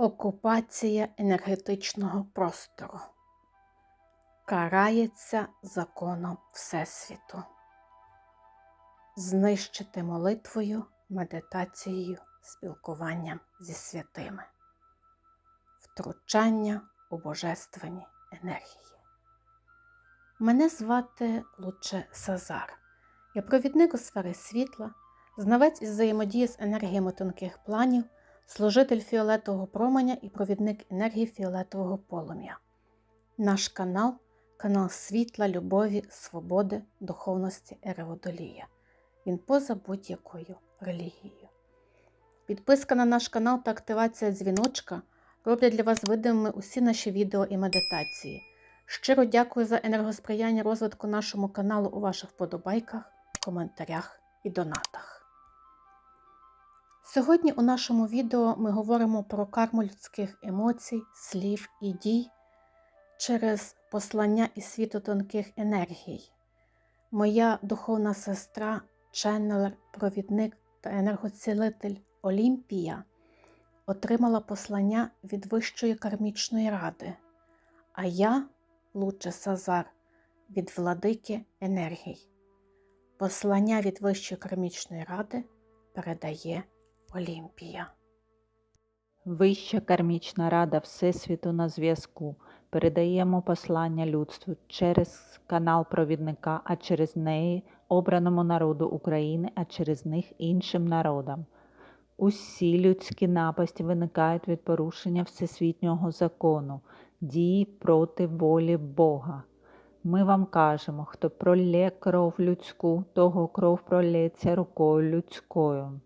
Окупація енергетичного простору карається законом Всесвіту. Знищити молитвою, медитацією, спілкуванням зі святими, втручання у божественні енергії. Мене звати Луче Сазар. Я провідник у сфери світла, знавець із взаємодії з енергіями тонких планів служитель фіолетового променя і провідник енергії фіолетового полум'я. Наш канал канал світла, любові, свободи, духовності Ереводолія. Він поза будь-якою релігією. Підписка на наш канал та активація дзвіночка роблять для вас видимими усі наші відео і медитації. Щиро дякую за енергосприяння розвитку нашому каналу у ваших вподобайках, коментарях і донатах. Сьогодні у нашому відео ми говоримо про карму людських емоцій, слів і дій через послання із світу тонких енергій. Моя духовна сестра, ченнелер, провідник та енергоцілитель Олімпія отримала послання від Вищої кармічної ради, а я, Луче Сазар, від владики енергій. Послання від Вищої кармічної ради передає Олімпія. Вища кармічна рада Всесвіту на зв'язку. Передаємо послання людству через канал провідника, а через неї обраному народу України, а через них іншим народам. Усі людські напасті виникають від порушення всесвітнього закону, дії проти волі Бога. Ми вам кажемо, хто пролє кров людську, того кров пролється рукою людською.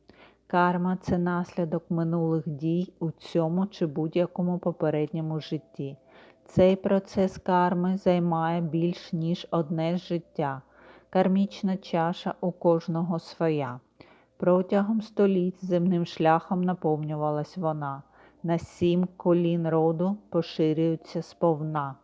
Карма це наслідок минулих дій у цьому чи будь-якому попередньому житті. Цей процес карми займає більш ніж одне життя. Кармічна чаша у кожного своя. Протягом століть земним шляхом наповнювалась вона. На сім колін роду поширюються сповна.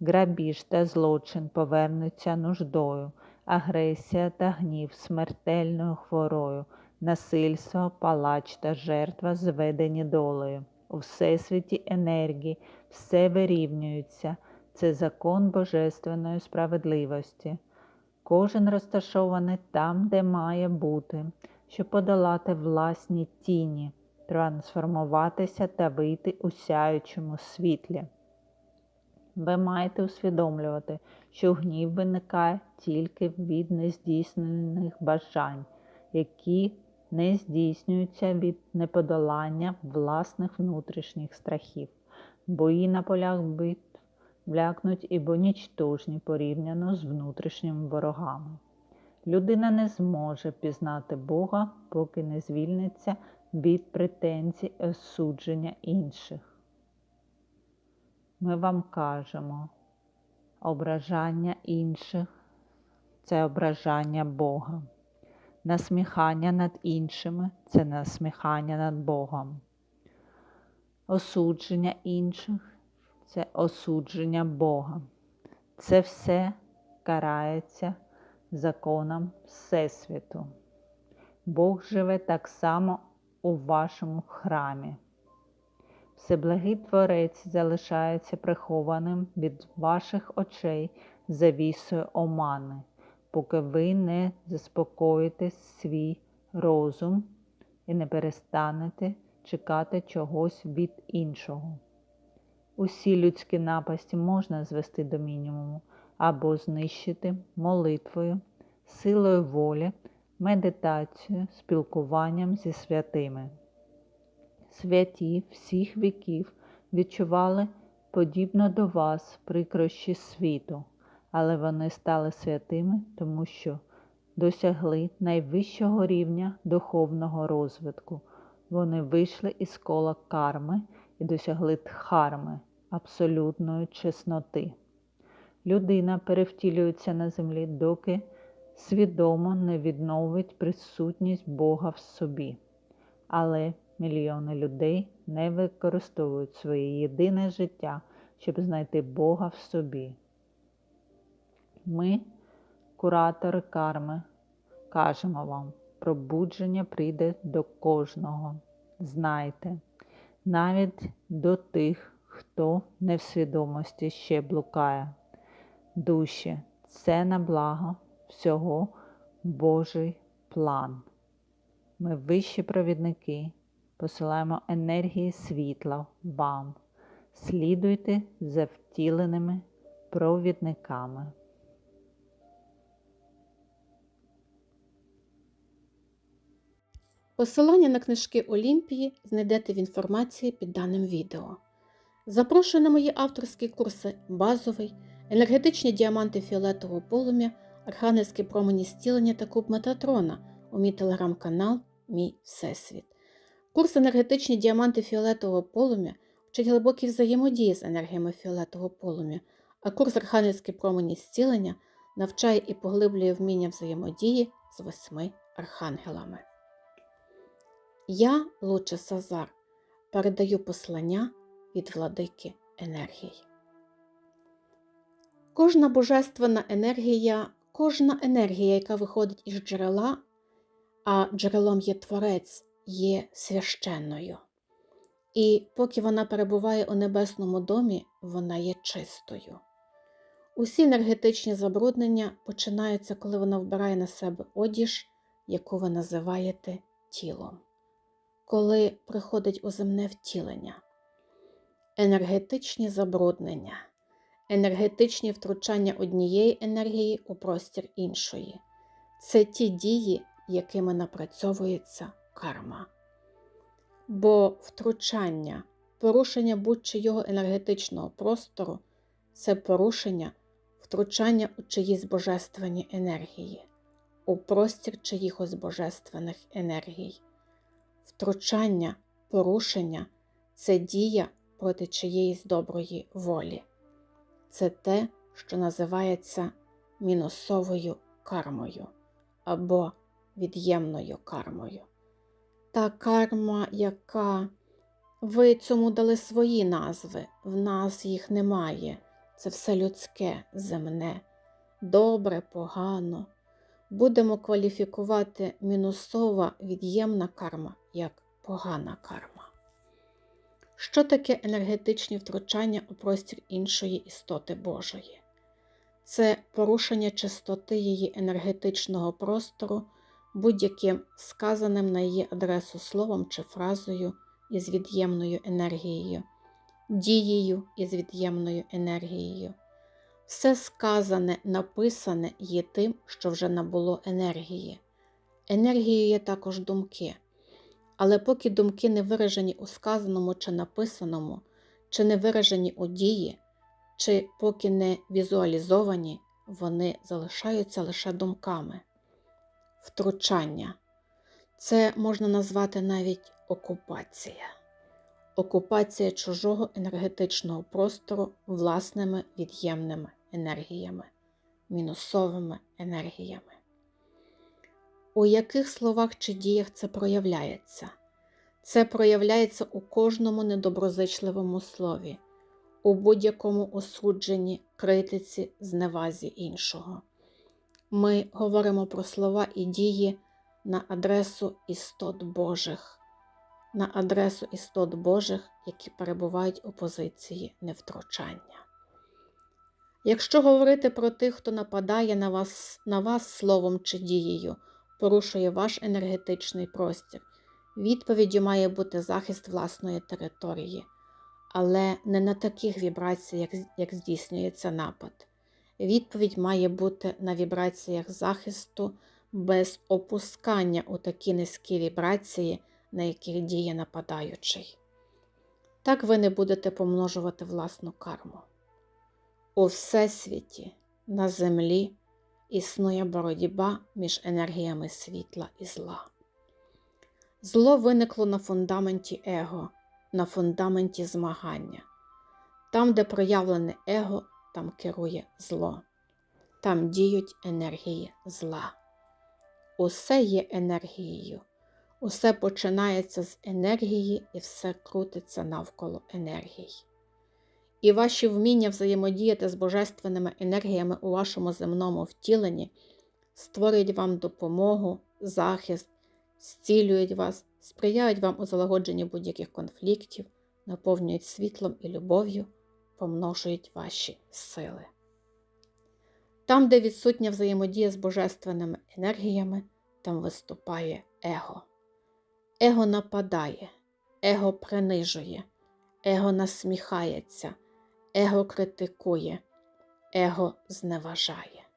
Грабіж та злочин повернуться нуждою, агресія та гнів смертельною хворою насильство, палач та жертва зведені долею. У всесвіті енергії все вирівнюється. Це закон божественної справедливості. Кожен розташований там, де має бути, щоб подолати власні тіні, трансформуватися та вийти у сяючому світлі. Ви маєте усвідомлювати, що гнів виникає тільки від нездійснених бажань, які не здійснюються від неподолання власних внутрішніх страхів, бої на полях битв влякнуть ібо нічтожні порівняно з внутрішніми ворогами. Людина не зможе пізнати Бога, поки не звільниться від претензій осудження інших. Ми вам кажемо, ображання інших це ображання Бога. Насміхання над іншими це насміхання над Богом. Осудження інших це осудження Бога. Це все карається законом Всесвіту. Бог живе так само у вашому храмі. Всеблагий Творець залишається прихованим від ваших очей завісою омани поки ви не заспокоїте свій розум і не перестанете чекати чогось від іншого. Усі людські напасті можна звести до мінімуму або знищити молитвою, силою волі, медитацією, спілкуванням зі святими. Святі всіх віків відчували подібно до вас прикрощі світу але вони стали святими, тому що досягли найвищого рівня духовного розвитку. Вони вийшли із кола карми і досягли дхарми, абсолютної чесноти. Людина перевтілюється на землі, доки свідомо не відновить присутність Бога в собі. Але мільйони людей не використовують своє єдине життя, щоб знайти Бога в собі. Ми, куратори карми, кажемо вам, пробудження прийде до кожного. Знайте, навіть до тих, хто не в свідомості ще блукає. Душі це на благо всього Божий план. Ми вищі провідники, посилаємо енергії світла вам. Слідуйте за втіленими провідниками. Посилання на книжки Олімпії знайдете в інформації під даним відео. Запрошую на мої авторські курси базовий, енергетичні діаманти фіолетового полум'я, архангельські промені зцілення та куб Метатрона у мій телеграм-канал Мій Всесвіт. Курс енергетичні діаманти фіолетового полум'я вчить глибокі взаємодії з енергіями фіолетового полум'я, а курс архангельські промені зцілення навчає і поглиблює вміння взаємодії з восьми архангелами. Я, Луче Сазар, передаю послання від владики енергії. Кожна божественна енергія, кожна енергія, яка виходить із джерела, а джерелом є Творець, є священною. І поки вона перебуває у небесному домі, вона є чистою. Усі енергетичні забруднення починаються, коли вона вбирає на себе одіж, яку ви називаєте тілом коли приходить у земне втілення, енергетичні забруднення, енергетичні втручання однієї енергії у простір іншої. Це ті дії, якими напрацьовується карма. Бо втручання, порушення будь-чийого енергетичного простору це порушення втручання у чиїсь божественні енергії, у простір чиїхось божественних енергій. Втручання, порушення це дія проти чиєїсь доброї волі. Це те, що називається мінусовою кармою або від'ємною кармою. Та карма, яка ви цьому дали свої назви, в нас їх немає. Це все людське, земне, добре, погано будемо кваліфікувати мінусова від'ємна карма як погана карма. Що таке енергетичні втручання у простір іншої істоти Божої? Це порушення чистоти її енергетичного простору будь-яким сказаним на її адресу словом чи фразою із від'ємною енергією, дією із від'ємною енергією. Все сказане, написане є тим, що вже набуло енергії. Енергією є також думки. Але поки думки не виражені у сказаному чи написаному, чи не виражені у дії, чи поки не візуалізовані, вони залишаються лише думками. Втручання. Це можна назвати навіть окупація. Окупація чужого енергетичного простору власними від'ємними енергіями, мінусовими енергіями. У яких словах чи діях це проявляється? Це проявляється у кожному недоброзичливому слові, у будь-якому осудженні, критиці, зневазі іншого. Ми говоримо про слова і дії на адресу істот Божих, на адресу істот Божих, які перебувають у позиції невтручання. Якщо говорити про тих, хто нападає на вас, на вас словом чи дією, порушує ваш енергетичний простір, відповіддю має бути захист власної території, але не на таких вібраціях, як здійснюється напад. Відповідь має бути на вібраціях захисту без опускання у такі низькі вібрації, на яких діє нападаючий. Так ви не будете помножувати власну карму. У Всесвіті, на землі існує боротьба між енергіями світла і зла. Зло виникло на фундаменті его, на фундаменті змагання. Там, де проявлене его, там керує зло, там діють енергії зла. Усе є енергією, усе починається з енергії і все крутиться навколо енергії і ваші вміння взаємодіяти з божественними енергіями у вашому земному втіленні створюють вам допомогу, захист зцілюють вас, сприяють вам у залагодженні будь-яких конфліктів, наповнюють світлом і любов'ю, помножують ваші сили. Там, де відсутня взаємодія з божественними енергіями, там виступає его. Его нападає, его принижує, его насміхається, его критикує, его зневажає.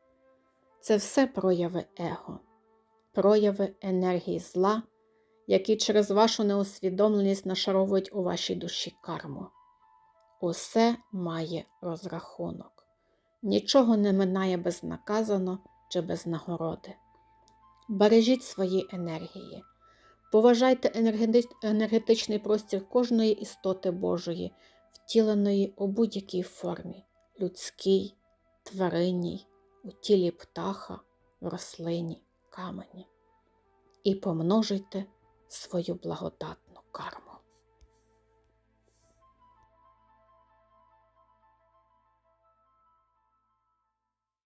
Це все прояви его, прояви енергії зла, які через вашу неусвідомленість нашаровують у вашій душі карму. Усе має розрахунок. Нічого не минає безнаказано чи без нагороди. Бережіть свої енергії. Поважайте енергетичний простір кожної істоти Божої, втіленої у будь-якій формі людській, тваринній, у тілі птаха, в рослині, камені. І помножуйте свою благодатну карму.